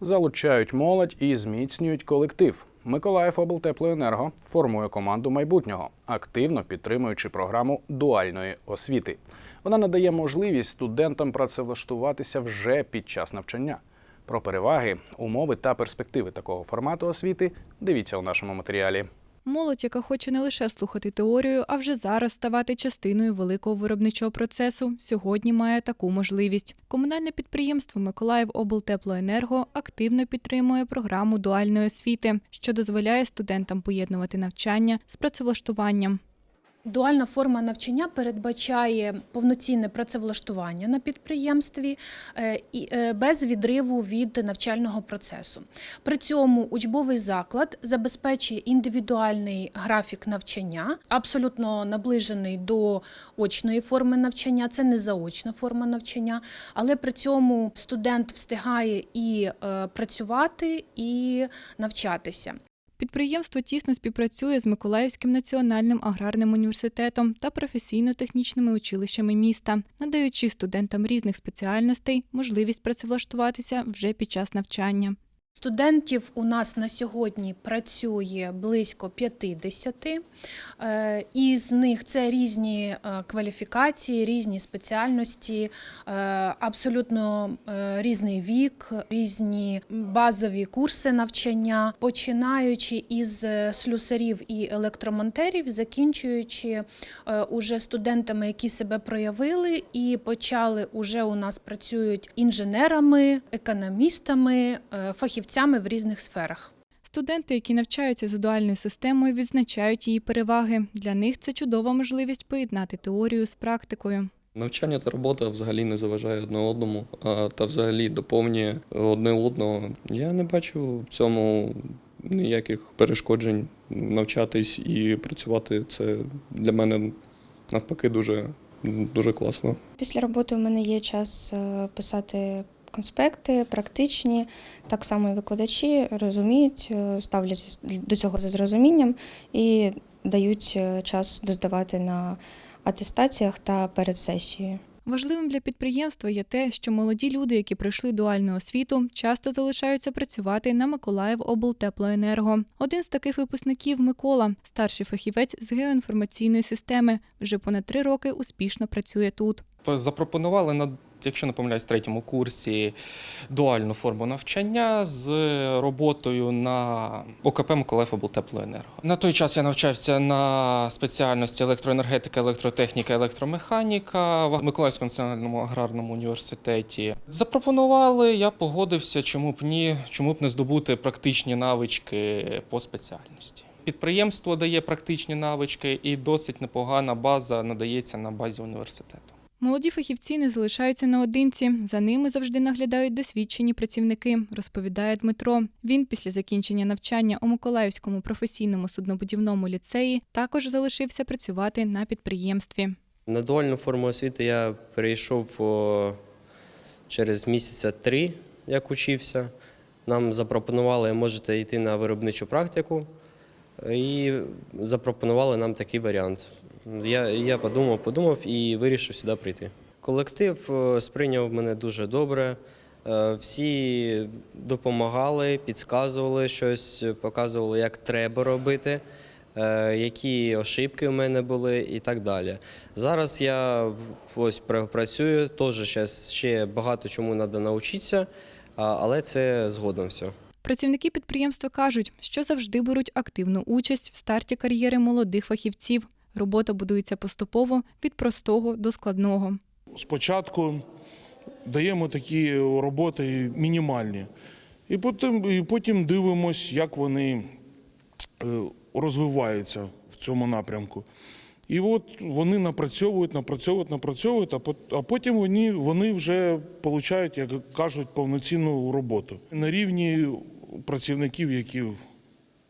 залучають молодь і зміцнюють колектив. Миколаїв облтеплоенерго формує команду майбутнього, активно підтримуючи програму дуальної освіти. Вона надає можливість студентам працевлаштуватися вже під час навчання. Про переваги, умови та перспективи такого формату освіти дивіться у нашому матеріалі. Молодь, яка хоче не лише слухати теорію, а вже зараз ставати частиною великого виробничого процесу, сьогодні має таку можливість. Комунальне підприємство Миколаїв облтеплоенерго активно підтримує програму дуальної освіти, що дозволяє студентам поєднувати навчання з працевлаштуванням. Дуальна форма навчання передбачає повноцінне працевлаштування на підприємстві е, е, без відриву від навчального процесу. При цьому учбовий заклад забезпечує індивідуальний графік навчання, абсолютно наближений до очної форми навчання. Це не заочна форма навчання, але при цьому студент встигає і е, працювати, і навчатися. Підприємство тісно співпрацює з Миколаївським національним аграрним університетом та професійно-технічними училищами міста, надаючи студентам різних спеціальностей можливість працевлаштуватися вже під час навчання. Студентів у нас на сьогодні працює близько 50, е, і з них це різні е, кваліфікації, різні спеціальності, е, абсолютно різний вік, різні базові курси навчання, починаючи із слюсарів і електромонтерів, закінчуючи уже студентами, які себе проявили і почали уже у нас працюють інженерами, економістами, е, фахівцями в різних сферах. Студенти, які навчаються за дуальною системою, відзначають її переваги. Для них це чудова можливість поєднати теорію з практикою. Навчання та робота взагалі не заважає одне одному, а, та взагалі доповнює одне одного. Я не бачу в цьому ніяких перешкоджень навчатись і працювати. Це для мене навпаки дуже, дуже класно. Після роботи у мене є час е, писати конспекти, практичні. Так само і викладачі розуміють, е, ставляться до цього за зрозумінням і дають е, час доздавати на атестаціях та перед сесією. Важливим для підприємства є те, що молоді люди, які пройшли дуальну освіту, часто залишаються працювати на Миколаїв облтеплоенерго. Один з таких випускників Микола, старший фахівець з геоінформаційної системи, вже понад три роки успішно працює тут. Запропонували на, якщо не помиляюсь, третьому курсі дуальну форму навчання з роботою на ОКП Миколаїв облтеплоенерго. На той час я навчався на спеціальності електроенергетика, електротехніка, електромеханіка в Миколаївському національному аграрному університеті. Запропонували, я погодився, чому б ні, чому б не здобути практичні навички по спеціальності. Підприємство дає практичні навички і досить непогана база надається на базі університету. Молоді фахівці не залишаються наодинці. За ними завжди наглядають досвідчені працівники, розповідає Дмитро. Він після закінчення навчання у Миколаївському професійному суднобудівному ліцеї також залишився працювати на підприємстві. На дуальну форму освіти я перейшов через місяця три, як учився. Нам запропонували, можете йти на виробничу практику, і запропонували нам такий варіант. Я, я подумав, подумав і вирішив сюди прийти. Колектив е, сприйняв мене дуже добре. Е, Всі допомагали, підказували щось, показували, як треба робити, е, які ошибки в мене були і так далі. Зараз я ось пра- працюю, теж ще багато чому треба навчитися, але це згодом все. Працівники підприємства кажуть, що завжди беруть активну участь в старті кар'єри молодих фахівців. Робота будується поступово від простого до складного. Спочатку даємо такі роботи мінімальні, і потім, і потім дивимось, як вони е, розвиваються в цьому напрямку. І от вони напрацьовують, напрацьовують, напрацьовують, а потім вони, вони вже получають, як кажуть, повноцінну роботу на рівні працівників, які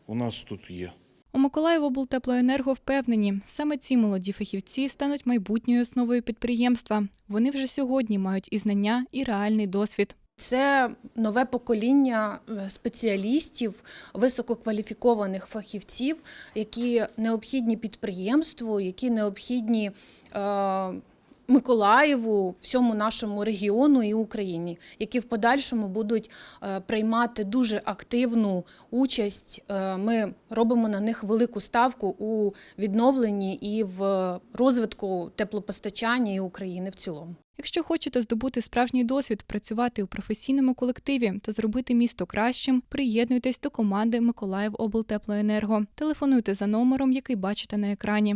у нас тут є. У Миколаївоблтеплоенерго впевнені, саме ці молоді фахівці стануть майбутньою основою підприємства. Вони вже сьогодні мають і знання, і реальний досвід. Це нове покоління е, спеціалістів, висококваліфікованих фахівців, які необхідні підприємству, які необхідні е, Миколаєву, всьому нашому регіону і Україні, які в подальшому будуть е, приймати дуже активну участь. Е, Ми робимо на них велику ставку у відновленні і в розвитку теплопостачання і України в цілому. Якщо хочете здобути справжній досвід, працювати у професійному колективі та зробити місто кращим, приєднуйтесь до команди Миколаїв облтеплоенерго. Телефонуйте за номером, який бачите на екрані.